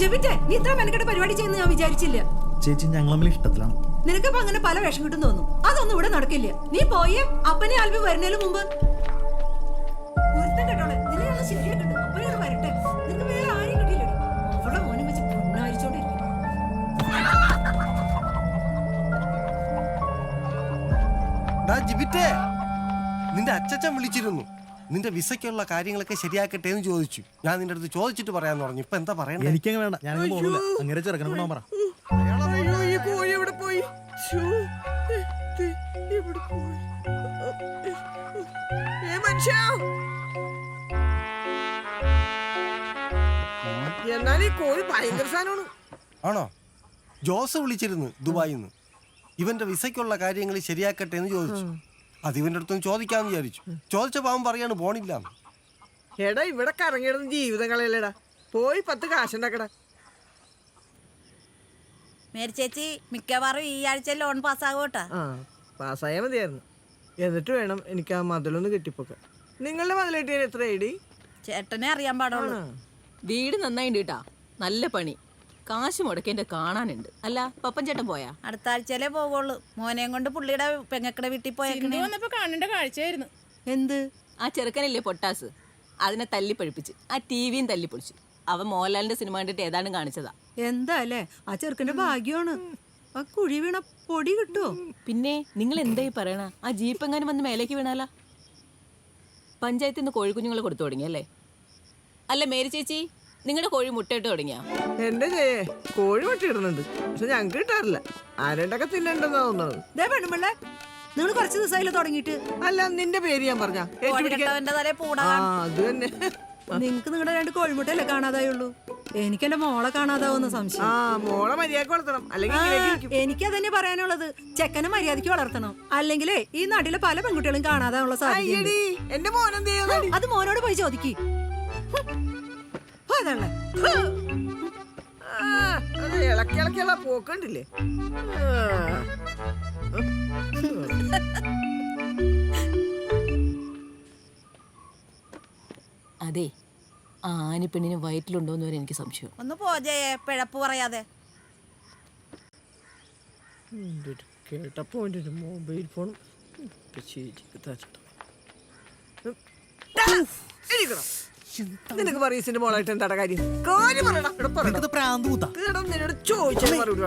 ജെബിറ്റെ നീ ഇത്ര മെനക്കെട്ട് പരിപാടി ചെയ്യുന്ന ഞാൻ വിചാരിച്ചില്ല. ചേച്ചി ഞങ്ങൾ തമ്മിൽ ഇഷ്ടത്തിലാണ്. നിനക്കിപ്പോ അങ്ങനെ പല വേഷം കിട്ടും തോന്നും അതൊന്നും ഇവിടെ നടക്കില്ല. നീ പോയേ അപ്പനെ ആൽബി വരുന്നതിന് മുമ്പ്. നിന്റെ അച്ചച്ചൻ വിളിച്ചിരുന്നു. നിന്റെ വിസയ്ക്കുള്ള കാര്യങ്ങളൊക്കെ ശരിയാക്കട്ടെ എന്ന് ചോദിച്ചു. ഞാൻ നിന്റെ അടുത്ത് ചോദിച്ചിട്ട് പറയാന്ന് പറഞ്ഞു. ഇപ്പൊ എന്താ പറയണ്ടേ? എനിക്കങ്ങ് വേണ്ട. ഞാനങ്ങ് പോകില്ല അങ്ങനെ ചെറുക്കനെ കൊണ്ടുപോകാൻ പറ. അയ്യോ ഈ കോഴി എവിടെ പോയി? ശ്ശോ, ഏ, ദേ, എവിടെ പോയി? ഏ മനുഷ്യ. എന്നാൽ ഈ കോഴി ഭയങ്കര സാധനമാണ്. ആണോ? ജോസ് വിളിച്ചിരുന്നു ദുബായിന്ന്. ഇവന്റെ വിസയ്ക്കുള്ള കാര്യങ്ങൾ ശരിയാക്കട്ടെ എന്ന് ചോദിച്ചു. അത് ഇവന്റെ അടുത്തൊന്ന് ചോദിക്കാന്ന് വിചാരിച്ചു. ചോദിച്ച അവൻ പറയാണ് പോണില്ല എടാ ഇവിടെ കറങ്ങിയിടുന്ന ജീവിതം കളയല്ലേടാ പോയി പത്ത് കാശുണ്ടാക്കടാ. മേരി ചേച്ചി മിക്കവാറും ഈ ആഴ്ച ലോൺ പാസ്സാകോട്ടാ കേട്ടാ. ആ പാസ്സായാൽ മതിയായിരുന്നു. എന്നിട്ട് വേണം എനിക്ക് ആ മതിലൊന്ന് കെട്ടിപ്പോക്കാൻ. നിങ്ങളുടെ മതിൽ കിട്ടിയാൽ എത്ര ഐഡി ചേട്ടനെ അറിയാൻ പാടുള്ളൂ. വീട് നന്നായിണ്ട് കേട്ടാ. നല്ല പണി. കാശ് മുടക്കേണ്ട കാണാനുണ്ട്. അല്ല പപ്പൻ ചേട്ടൻ പോയാ? അടുത്ത ആഴ്ചയിലേ പോകുള്ളൂ മോനെയും കൊണ്ട് പുള്ളിയുടെ പെങ്ങക്കടെ വീട്ടിൽ പോയേക്കണേ. വന്നപ്പോ കാണേണ്ട കാഴ്ചയായിരുന്നു. എന്ത്? ആ ചെറുക്കനില്ലേ പൊട്ടാസ്? അതിനെ തല്ലി പഴിപ്പിച്ച് ആ ടി വിയും തല്ലി പൊളിച്ചു അവൻ മോഹൻലാലിന്റെ സിനിമ കണ്ടിട്ട് ഏതാണ്ട് കാണിച്ചതാ. എന്താ അല്ലേ? ആ ചെറുക്കന്റെ ഭാഗ്യമാണ്. ആ കുഴി വീണ പൊടി കിട്ടുമോ പിന്നെ നിങ്ങൾ എന്തായി പറയണ? ആ ജീപ്പ് എങ്ങാനും വന്ന് മേലേക്ക് വീണാലാ? പഞ്ചായത്തിൽ നിന്ന് കോഴിക്കുഞ്ഞുങ്ങൾ കൊടുത്തു തുടങ്ങി അല്ലേ? അല്ല മേരി ചേച്ചി നിങ്ങളുടെ കോഴി മുട്ടയിട്ട് തുടങ്ങിയാ? എന്റെ ചെയ്യേ കോഴി മുട്ടയിടുന്നുണ്ട്. പക്ഷെ ഞങ്ങൾക്ക് കിട്ടാറില്ല. ആരുണ്ടൊക്കെ തിന്നണ്ടെന്നാ തോന്നുന്നത്. ദേ പെണ്ണുമ്പിള്ളേ നിങ്ങൾ കുറച്ച് ദിവസമായില്ല തുടങ്ങിയിട്ട്? അല്ല നിന്റെ പേര് ഞാൻ പറഞ്ഞ. അത് തന്നെ. നിങ്ങക്ക് നിങ്ങളുടെ രണ്ട് കോഴിമുട്ടയല്ലേ കാണാതായുള്ളൂ എനിക്ക് എന്റെ മോളെ കാണാതാവുന്ന സംശയം. ആ മോളെ മര്യാദയ്ക്ക് വളർത്തണം. അല്ലെങ്കിൽ എനിക്ക് അതന്നെ പറയാനുള്ളത്. ചെക്കനെ മര്യാദയ്ക്ക് വളർത്തണം. അല്ലെങ്കിലേ ഈ നാട്ടിലെ പല പെൺകുട്ടികളും കാണാതാനുള്ള സാധ്യത അത് മോനോട് പോയി ചോദിക്ക്. അത് ഇളക്കി ഇളക്കിയുള്ള പോക്കണ്ടില്ലേ ആ. അതെ ആ ആനിപ്പെണ്ണിന് വയറ്റിലുണ്ടോന്ന് വരെ എനിക്ക് സംശയം. ഒന്ന് പോജയെ പിഴപ്പ് പറയാതെ. കേട്ടപ്പോ മൊബൈൽ ഫോൺ നിനക്ക് പറയസിന്റെ മോളായിട്ട് എന്താ കാര്യം? നിന്നോട് ചോദിച്ചാൽ മറുപടി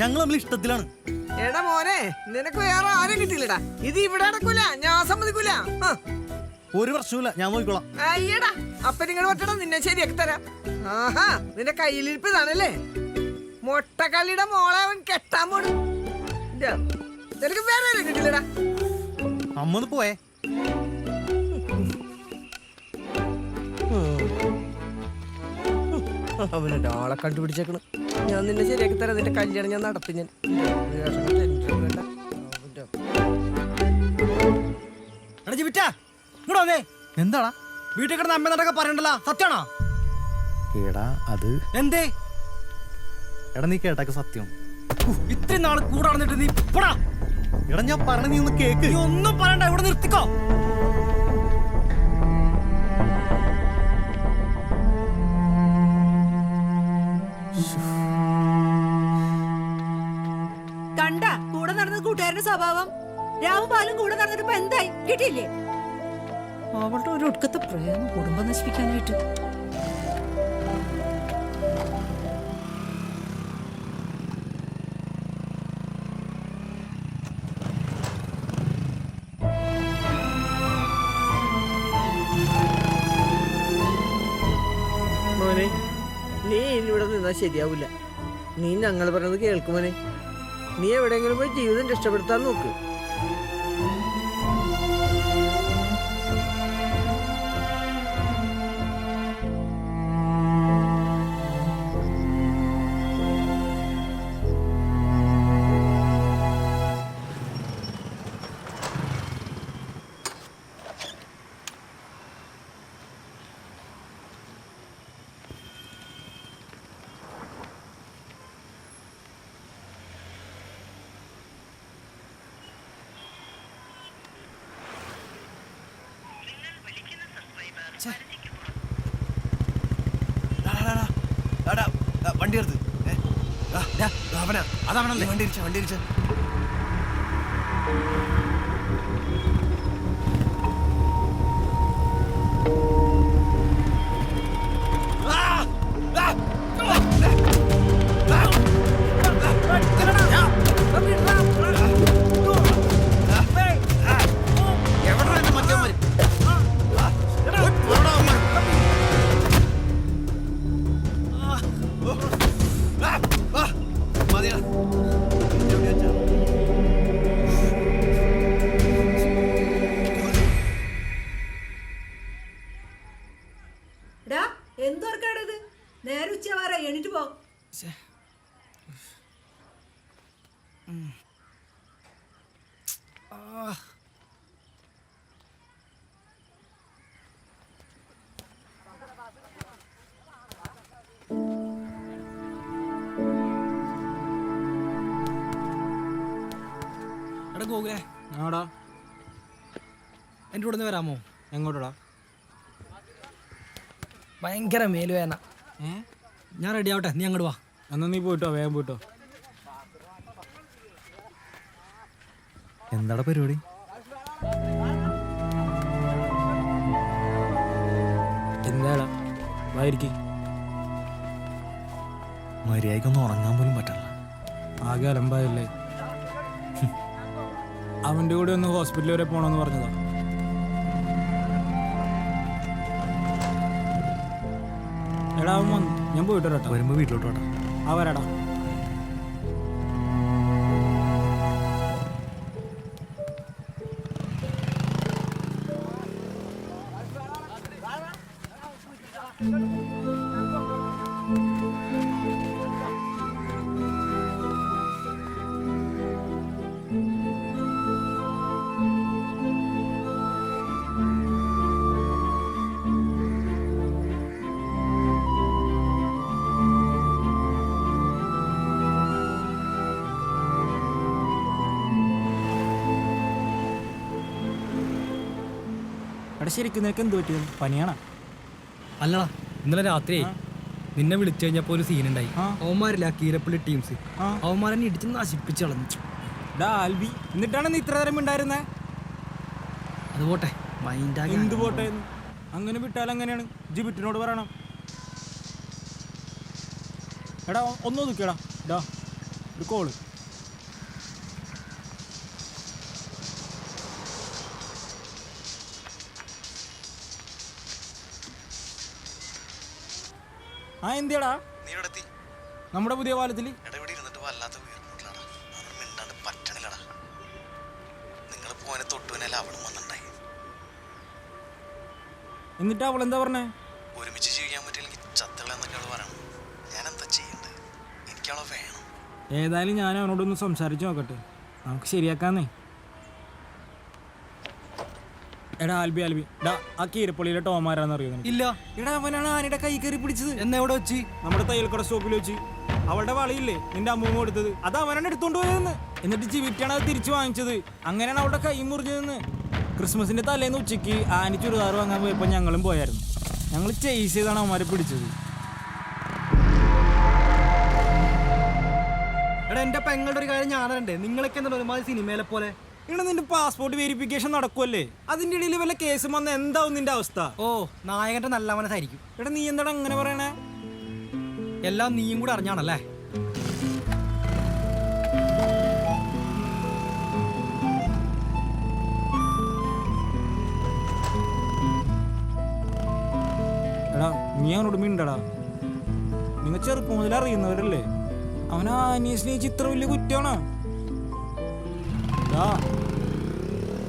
ഞങ്ങൾ തമ്മിൽ ഇഷ്ടത്തിലാണ്. എടാ മോനെ നിനക്ക് വേറെ ആരും കിട്ടില്ലടാ ഇത് ഇവിടെ നടക്കൂല. ഞാൻ സമ്മതിക്കൂല. ഒരു പ്രശ്നമില്ല ഞാൻ നോക്കിക്കോളാം അയ്യടാ. അപ്പൊ നിങ്ങൾ പറ്റണം നിന്നെ ശരിയാക്കി തരാം. ആഹാ നിന്റെ കയ്യിലിരിപ്പ് ഇതാണല്ലേ മൊട്ടക്കള്ളിയുടെ മോളെ അവൻ കെട്ടാൻ പോണു. നിനക്ക് വേറെ ആരും കിട്ടില്ലടാ അമ്മ പോയേ. അവനെ ആളെ കണ്ടുപിടിച്ചേക്കണം. ഞാൻ നിന്നെ ശരിയാക്കി തരാം. നിന്റെ കല്യാണം ഞാൻ നടത്തി ഞാൻ. എന്താടാ? വീട്ടിൽ കിടന്ന് അമ്മ നടക്ക പറയണ്ടല്ലോ. സത്യമാണോ? എടാ അത് എന്തേ? എടാ നീ കേട്ടൊക്കെ സത്യം. ഇത്രയും നാൾ കൂടെ നടന്നിട്ട് നീ പോടാ. എടാ ഞാൻ പറഞ്ഞ നീ ഒന്ന് കേക്ക്. നീ ഒന്നും പറയണ്ട ഇവിടെ നിർത്തിക്കോ. കണ്ട കൂടെ നടന്ന കൂട്ടുകാരന്റെ സ്വഭാവം. രാവും പാലും കൂടെ നടന്നിട്ട് ഇപ്പൊ എന്തായി? കിട്ടിയില്ലേ? അവളുടെ ഒരു ഒടുക്കത്തെ പ്രേമം കുടുംബം നശിപ്പിക്കാനായിട്ട്. നിന്നാ ശരിയാവില്ല നീ ഞങ്ങൾ പറഞ്ഞത് കേൾക്കുമോനെ നീ എവിടെയെങ്കിലും പോയി ജീവിതം രക്ഷപ്പെടുത്താൻ നോക്ക്. വണ്ടി എടുത്ത് അവനാ. അതാണല്ലേ വണ്ടി ഇരിച്ച വണ്ടി ഇരിച്ച. എടാ എന്തോർക്കാണ് ഇത് നേരെ ഉച്ച വരെ എണീറ്റ് പോ. എടാ ഗോകുലേ. ആടാ എന്റെ കൂടെ നിന്ന് വരാമോ? എങ്ങോട്ടടാ? ഭയങ്കര മേലുവേന ഞാൻ റെഡി ആവട്ടെ. നീ അങ്ങോട്ട് വാ. എന്നാ നീ പോയിട്ടോ വേഗം പോയിട്ടോ. എന്താടാ പരിപാടി? എന്താടാ? വായിരിക്കും മര്യാദയ്ക്കൊന്നും ഉറങ്ങാൻ പോലും പറ്റില്ല ആകെ അലമ്പായല്ലേ? അവന്റെ കൂടെ ഒന്ന് ഹോസ്പിറ്റൽ വരെ പോകണമെന്ന് പറഞ്ഞതാ. എടാ അവൻ വന്നു. ഞാൻ പോയിട്ട് വരട്ടോ വരുമ്പോ വീട്ടിലോട്ട് വാടാ. ആ വരാടാ. എടാ ശരിക്കും നിനക്ക് എന്ത് പറ്റിയത്? പനിയാണോ? അല്ലടാ ഇന്നലെ രാത്രി നിന്നെ വിളിച്ചു കഴിഞ്ഞപ്പോ ഒരു സീൻ ഉണ്ടായി. അവന്മാരില്ല കീരപ്പള്ളി ടീംസ്. അവന്മാരെന്നെ ഇടിച്ച് നശിപ്പിച്ച് കളഞ്ഞു. ഡാ ആൽബി എന്നിട്ടാണ് നീ ഇത്ര നേരം ഉണ്ടായിരുന്നേ അത് പോട്ടെ എന്ത് പോട്ടെ അങ്ങനെ വിട്ടാൽ അങ്ങനെയാണ് ജിബിറ്റിനോട് പറയണം. എടാ ഒന്ന് നോക്കിയടാ ഡാ ഒരു കോൾ ആ എന്തിയടാ? നീ ഇവിടെ എത്തി നമ്മുടെ പുതിയ പാലത്തിൽ എടാ ഇവിടെ ഇരുന്നിട്ട് വല്ലാത്ത വീർമുട്ടലാടാ അവന് മിണ്ടാണ്ട് പറ്റണില്ലടാ. നിങ്ങൾ പോനെ തൊട്ടുവിനല്ല അവളും വന്നിണ്ടായി. എന്നിട്ട് അവൾ എന്താ പറഞ്ഞേ? ഒരുമിച്ച് ജീവിക്കാൻ പറ്റില്ലെങ്കിൽ ചത്തളെന്നൊക്കെ പറയണം. ഞാൻ എന്താ ചെയ്യണ്ടേ വേണം. ഏതായാലും ഞാൻ അവനോടൊന്ന് സംസാരിച്ചു നോക്കട്ടെ. നമുക്ക് ശരിയാക്കാന്നേ. എടാ ആൽബി ആൽബി. ഡാ ആ കീരപ്പള്ളിയിലെ ടോമാരാന്ന് അറിയോ ഇല്ല. എടാ അവനാണ് ആനയുടെ കൈ കയറി പിടിച്ചത്. എന്നെ എവിടെ വെച്ച്? നമ്മുടെ തയ്യൽക്കട സ്റ്റോപ്പിൽ വെച്ച്. അവളുടെ വളയില്ലേ? നിന്റെ അമ്മൂമ്മ കൊടുത്തത് അത് അവനാണ് എടുത്തോണ്ട് പോയതെന്ന്. എന്നിട്ട് ജീവിറ്റാണ് അത് തിരിച്ചു വാങ്ങിച്ചത്. അങ്ങനെയാണ് അവളുടെ കൈ മുറിഞ്ഞതെന്ന്. ക്രിസ്മസിന്റെ തലേന്ന് ഉച്ചയ്ക്ക് ആനി ചുരിദാർ വാങ്ങാൻ പോയപ്പോൾ ഞങ്ങളും പോയായിരുന്നു. ഞങ്ങൾ ചേസ് ചെയ്താണ് അവന്മാരെ പിടിച്ചത്. എടാ എന്റെ പെങ്ങളുടെ ഒരു കാര്യം ഞാനുണ്ട് നിങ്ങളൊക്കെ എന്താണ് ഒരുമാതിരി സിനിമയിലെ പോലെ ഇവിടെ നിന്റെ പാസ്പോർട്ട് വെരിഫിക്കേഷൻ നടക്കുമല്ലേ അതിന്റെ ഇടയിൽ വല്ല കേസ് വന്ന എന്താവും നിന്റെ അവസ്ഥ? ഓ നായകന്റെ നല്ല മനസ്സായിരിക്കും എടാ നീ എന്താടാ അങ്ങനെ പറയണേ? എല്ലാം നീയും കൂടെ അറിഞ്ഞാണല്ലേ? എടാ നീ അവനോട് മിണ്ടടാ. നിങ്ങൾ ചെറുപ്പം മുതൽ അറിയുന്നവരല്ലേ? അവനാ ഈ ഇത്ര വലിയ കുറ്റമാണോ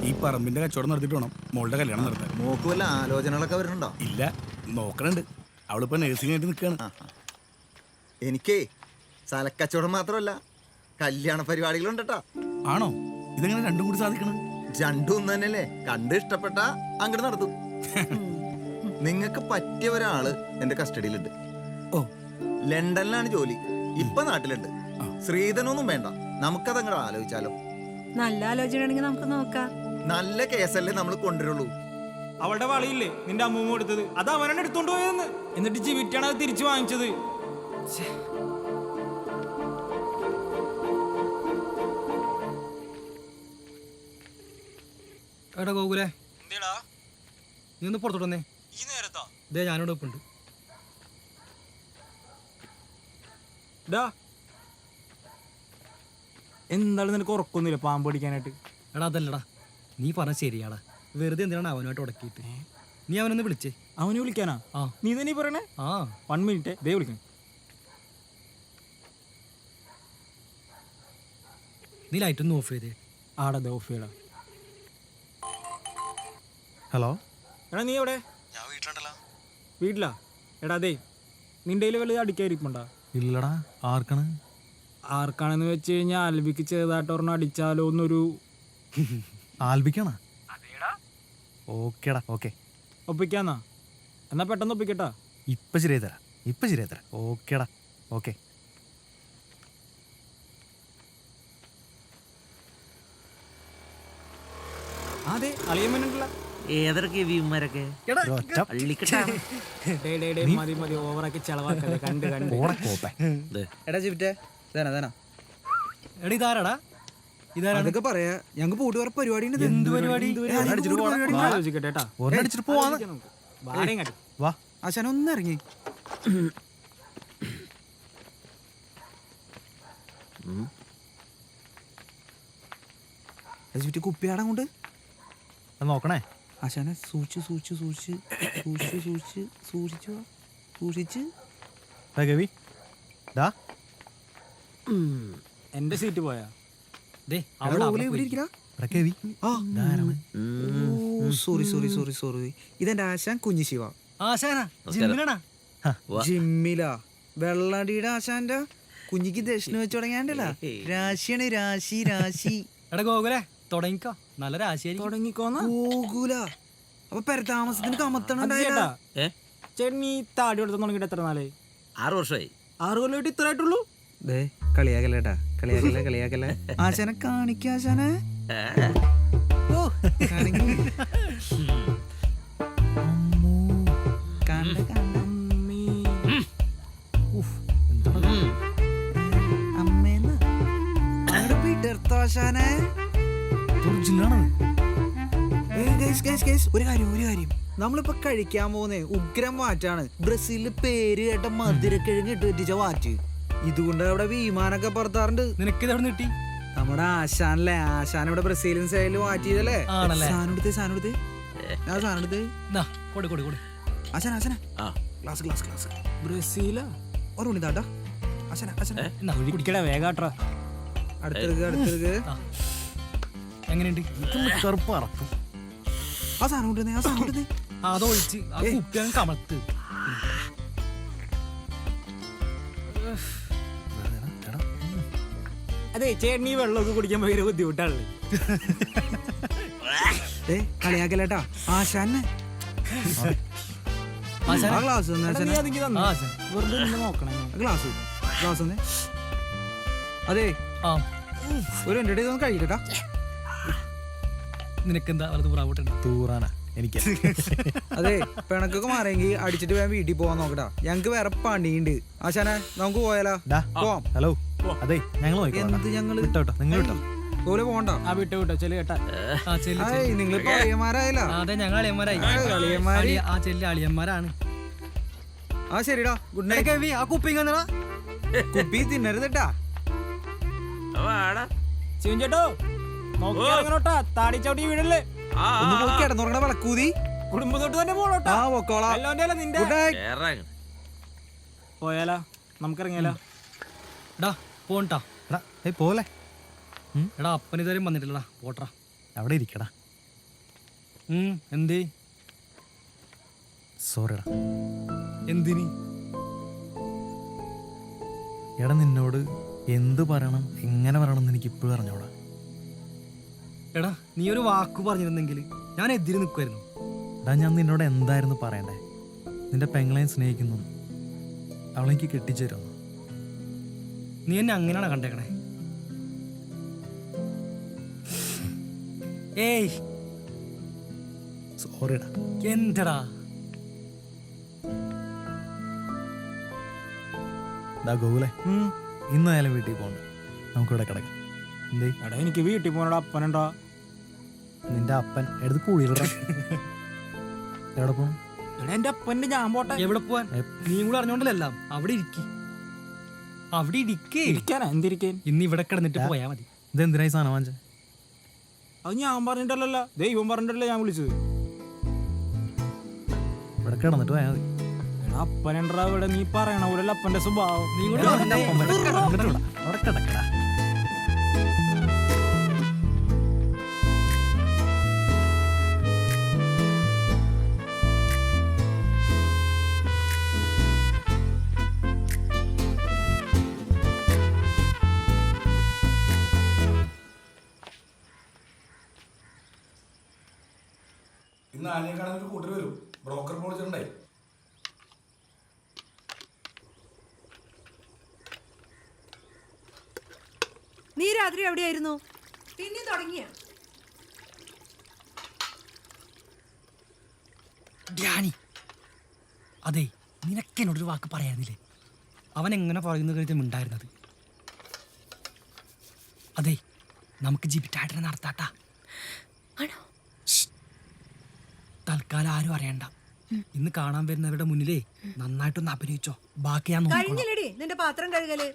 ഈ പറമ്പിന്റെ കച്ചവടം നടത്തിയിട്ട് വേണം. മോളുടെ കല്യാണം നടത്താൻ. നോക്കുമല്ല വല്ല ആലോചനകളൊക്കെ വരുന്നുണ്ടോ? ഇല്ല. നോക്കണുണ്ട്. അവളിപ്പോ നഴ്സിംഗ് ആയിട്ട് നിൽക്കുകയാണ് എനിക്കേ സ്ഥലക്കച്ചവടം മാത്രമല്ല കല്യാണ പരിപാടികളുണ്ട് ആണോ? ഇതെങ്ങനെ രണ്ടും കൂടി സാധിക്കണം? രണ്ടും തന്നെയല്ലേ? കണ്ട് ഇഷ്ടപ്പെട്ട അങ്ങോട്ട് നടത്തും. നിങ്ങൾക്ക് പറ്റിയ ഒരാൾ എന്റെ കസ്റ്റഡിയിലുണ്ട്. ഓ. ലണ്ടനിലാണ് ജോലി. ഇപ്പൊ നാട്ടിലുണ്ട്. ശ്രീധനൊന്നും വേണ്ട. നമുക്കത് അങ്ങോട്ട് ആലോചിച്ചാലോ. നല്ല ആലോചന നമുക്ക് നോക്കാം. നല്ല കേസല്ലേ നമ്മൾ കൊണ്ടുവരുള്ളൂ. അവളുടെ വളയില്ലേ? നിന്റെ അമ്മൂമ്മ കൊടുത്തത്. അത് അവനെ എടുത്തോണ്ട് പോയതെന്ന്. എന്നിട്ട് ജീവിട്ടാണ് അത് തിരിച്ചു വാങ്ങിച്ചത്. എടാ ഗോകുലേ. എന്തേടാ? നീ ഒന്ന് പുറത്തോട്ട് വന്നേ. ഈ നേരത്താ? ഇതേ ഞാനോട് ഒപ്പുണ്ട് എന്താണ് നിനക്ക് ഉറക്കൊന്നുമില്ല പാമ്പ് പിടിക്കാനായിട്ട്? എടാ അതല്ലടാ. നീ പറഞ്ഞ ശരിയാടാ. വെറുതെ എന്തിനാണ് അവനുമായിട്ട് ഉടക്കിയിട്ട്? നീ അവനൊന്ന് വിളിച്ചേ. അവനെ വിളിക്കാനാ? ആ. നീ തന്നെ പറയണേ? ആ. വൺ മിനിറ്റ് ദേ വിളിക്കണം നീ ലൈറ്റൊന്ന് ഓഫ് ചെയ്തേ. ആടാ ദേ ഓഫ് ചെയ്യടാ. ഹലോ എടാ നീ എവിടെ? ഞാൻ വീട്ടിലുണ്ടല്ലോ. വീട്ടിലാ? എടാ അതെ നിന്റെ കയ്യിൽ വലുത് അടിക്കാതിരിപ്പുണ്ടാ ഇല്ലടാ ആർക്കാണ്? ആർക്കാണെന്ന് വെച്ച് കഴിഞ്ഞാൽ അൽബിക്ക് ചെറുതായിട്ട് ഒരെണ്ണം അടിച്ചാലോ എന്നൊരു ആൽബിക്കാണോ? ഓക്കേടാ ഓക്കെ. ഒപ്പിക്കാന്നാ? എന്നാ പെട്ടെന്ന് ഒപ്പിക്കട്ടാ. ഇപ്പൊ ശരിയായി തരാം ഇപ്പൊ ശരിയായി തരാം. ഓക്കേടാ ഓക്കെ. അതെ അളിയമ്മനുണ്ടല്ല ഏതൊക്കെ വീമാരൊക്കെ ഡേ ഡേ ഡേ മതി മതി ഓവറാക്കി ചെലവാക്കല്ലേ കണ്ട് കണ്ട്. എടാ ഇതാരാടാ? അതൊക്കെ പറയാ. ഞങ്ങൾക്ക് വേറെ പരിപാടി ഉണ്ട്. എന്ത് പരിപാടി? അടിച്ചിട്ട് പോവാന്ന് വാ. ആശാന ഒന്ന് ഇറങ്ങി. ചുറ്റി കുപ്പിയാടാ കൊണ്ട് നോക്കണേ. ആശാനെ സൂക്ഷിച്ച് സൂക്ഷിച്ച് സൂക്ഷിച്ച് സൂക്ഷിച്ച് സൂക്ഷിച്ച് സൂക്ഷിച്ചു. സൂക്ഷിച്ച്. ഡാ എന്റെ സീറ്റ് പോയാ? സോറി സോറി സോറി സോറി ഇതെന്റെ ആശാൻ കുഞ്ഞു ശിവ. ആശാനാ ജിമ്മിലാണാ? ജിമ്മില. വെള്ളാടിയുടെ ആശാന്റെ കുഞ്ഞിക്ക് ദക്ഷിണ വെച്ച് തുടങ്ങിയാണ്ടല്ല. രാശിയാണ് രാശി രാശി. എടാ ഗോകുലേ തുടങ്ങിക്കോ. നല്ല രാശിയായി തുടങ്ങിക്കോന്ന? ഗോകുല. അപ്പൊ പെരതാമസത്തിന് കമത്തണുണ്ടായിട്ടാ ചേട്ടാ ചേട്ടൻ ഈ താടി എടുത്ത് തുടങ്ങിയിട്ട് എത്ര നാളെ ആറ് വർഷമായി. ആറ് കൊല്ലമായിട്ട് ഇത്ര ആയിട്ടുള്ളൂ ദേ ആശാനെ ഓ. കണ്ട കണ്ട അമ്മേന്ന് ഒരു കാര്യം ഒരു കാര്യം. നമ്മളിപ്പോ കഴിക്കാൻ പോകുന്നേ ഉഗ്രം വാറ്റാണ്. ബ്രസീലിൽ പേര് കേട്ട മധുരക്കിഴങ്ങ് ഇട്ട് പറ്റിച്ച വാറ്റ്. ഇതുകൊണ്ട് അവിടെ വിമാനൊക്കെ പുറത്താറുണ്ട്. നിനക്ക് എവിടെ കിട്ടി? നമ്മുടെ ആശാനല്ലേ? ആശാൻ ഇവിടെ ബ്രസീലിയൻ സ്റ്റൈലിൽ മാറ്റിയതല്ലേ? ആണല്ലേ? സാധനം എടുത്ത് സാധനം എടുത്ത്. ഞാൻ സാധനം എടുത്ത്. നാ കൊടു കൊടു കൊടു. ആശാന ആശാന ഗ്ലാസ് ഗ്ലാസ് ഗ്ലാസ്. ബ്രസീലാ? ഒരു മണി താട്ടാ ആശാന ആശാന എന്നാ ഒഴി കുടിക്കടാ കുടിക്കട വേഗാട്രാ. അടുത്തെടുക്ക് അടുത്തെടുക്ക്. എങ്ങനെയുണ്ട്? ഇതൊന്ന് കറുപ്പ് അറക്കും ആ സാധനം കൊണ്ടുവന്നേ ആ സാധനം കൊണ്ടുവന്നേ ആ, അതൊഴിച്ച് ആ കുപ്പി അങ്ങ് കമത്ത് അതെ ചേട്ടൻ ഈ വെള്ളമൊക്കെ കുടിക്കാൻ ഭയങ്കര ബുദ്ധിമുട്ടാണ് ഏ കളിയാക്കലേട്ടാ. ആശാനെ? ആ ഗ്ലാസ് തന്നെ ആശാനെ. വെറുതെ നിന്ന് നോക്കണം. ഗ്ലാസ് ഗ്ലാസ് തന്നെ. അതെ. ആ. ഒരു എന്റെ ഇതൊന്ന് കഴിക്കട്ടാ. നിനക്കെന്താ വലത് പുറാവോട്ടുണ്ട് തൂറാനാ എനിക്ക്. അതെ പിണക്കൊക്കെ മാറിയെങ്കിൽ അടിച്ചിട്ട് വേഗം വീട്ടിൽ പോവാൻ നോക്കട്ടാ. ഞങ്ങക്ക് വേറെ പണിയുണ്ട്. ആശാനെ നമുക്ക് പോയാലോ. പോവാം. ഹലോ. അതെ ഞങ്ങൾ എന്ത് ഞങ്ങൾ? വിട്ടോ കേട്ടോ നിങ്ങൾ വിട്ടോ. ഓലെ പോണ്ട. ആ വിട്ടോ വിട്ടോ. ചെല്ലു കേട്ടാ. ആ ചെല്ലു പയ്യന്മാരായല്ല അതെ ഞങ്ങൾ അളിയന്മാരായി. ആ, അളിയന്മാര്. ആ ചെല്ലി അളിയന്മാരാണ്. ആ ശരിടാ. ഗുഡ് നൈറ്റ് കവി ആ കുപ്പി കുപ്പി തിന്നരുതട്ടാ ചേട്ടോ താടി ചവിട്ടി വീടല്ലേ? കിടന്നുറങ്ങണ വിളക്കൂതി. കുടുംബത്തോട്ട് തന്നെ പോണോട്ടാ. ആ പൊക്കോളാം. നിന്റെ? പോയാലാ. നമുക്കിറങ്ങിയാലോ. എടാ പോണ്ടാ. എടാ ഏയ് പോലെ. എടാ അപ്പൻ ഇതുവരെയും വന്നിട്ടില്ലടാ. പോട്ടറാ അവിടെ ഇരിക്കടാ. എന്തേ? സോറിടാ. എന്തിനി? എടാ നിന്നോട് എന്ത് പറയണം എങ്ങനെ പറയണം എന്ന് എനിക്ക് ഇപ്പോഴും അറിഞ്ഞോടാ. എടാ നീ ഒരു വാക്ക് പറഞ്ഞിരുന്നെങ്കിൽ ഞാൻ എതിര് നിൽക്കുമായിരുന്നു എടാ ഞാൻ നിന്നോട് എന്തായിരുന്നു പറയണ്ടേ? നിന്റെ പെങ്ങളെയും സ്നേഹിക്കുന്നു. അവളെനിക്ക് കെട്ടിച്ചു തരുന്നു നീ എന്നെ അങ്ങനെയാണ് കണ്ടേക്കണേ? ഏയ്. സോറിടാ എന്തടാ? ഗോകുലേ ഇന്നായാലും വീട്ടിൽ പോകണ്ട. നമുക്കിവിടെ കിടക്കാം. എന്തേ? എടാ എനിക്ക് വീട്ടിൽ പോകണടാ അപ്പനുണ്ടാ? നിന്റെ അപ്പൻ എടുത്ത് കുഴിയിലടാ എവിടെ പോകണം എടാ എന്റെ അപ്പന്റെ ഞാൻ പോട്ടെ. എവിടെ പോവാൻ? നീ കൂടെ അറിഞ്ഞോണ്ടല്ലോ അവിടെ ഇരിക്കി. അവിടെ ഇരിക്കേ. ഇരിക്കാനാ? എന്തിരിക്കാൻ ഇന്ന് ഇവിടെ കിടന്നിട്ട് പോയാ മതി. ഇത് എന്തിനായി സാധനം വാങ്ങിച്ച അത് ഞാൻ പറഞ്ഞിട്ടല്ലല്ലോ. ദൈവം പറഞ്ഞിട്ടല്ലേ ഞാൻ വിളിച്ചത്. ഇവിടെ കിടന്നിട്ട് പോയാ മതി. എടാ അപ്പനുണ്ടാ ഇവിടെ നീ പറയണ പോലെ അപ്പന്റെ സ്വഭാവം. നീ എടാ, നിന്റെ അപ്പം വരെ കിടന്നിട്ട് വിടാം. അവിടെ കിടക്കടാ. ആനയെ കാണാൻ ഒരു കൂട്ടർ വരും. ബ്രോക്കർ പോളിച്ചിട്ടുണ്ടായി നീ രാത്രി എവിടെയായിരുന്നു? പിന്നെ തുടങ്ങിയ? ധ്യാനി അതെ നിനക്ക് എന്നോടൊരു വാക്ക് പറയായിരുന്നില്ലേ അവൻ എങ്ങനെ പറയുന്ന കരുതി ഉണ്ടായിരുന്നത് അതെ നമുക്ക് ജിബിറ്റായിട്ടിനെ നടത്താട്ടാ. ശ്ശ്. തൽക്കാലം ആരും അറിയണ്ട. ഇന്ന് കാണാൻ വരുന്നവരുടെ മുന്നിലേ നന്നായിട്ടൊന്ന് അഭിനയിച്ചോ. ബാക്കി ഞാൻ നോക്കിക്കോളാം. കഴിഞ്ഞില്ലടി നിന്റെ പാത്രം കഴുകൽ.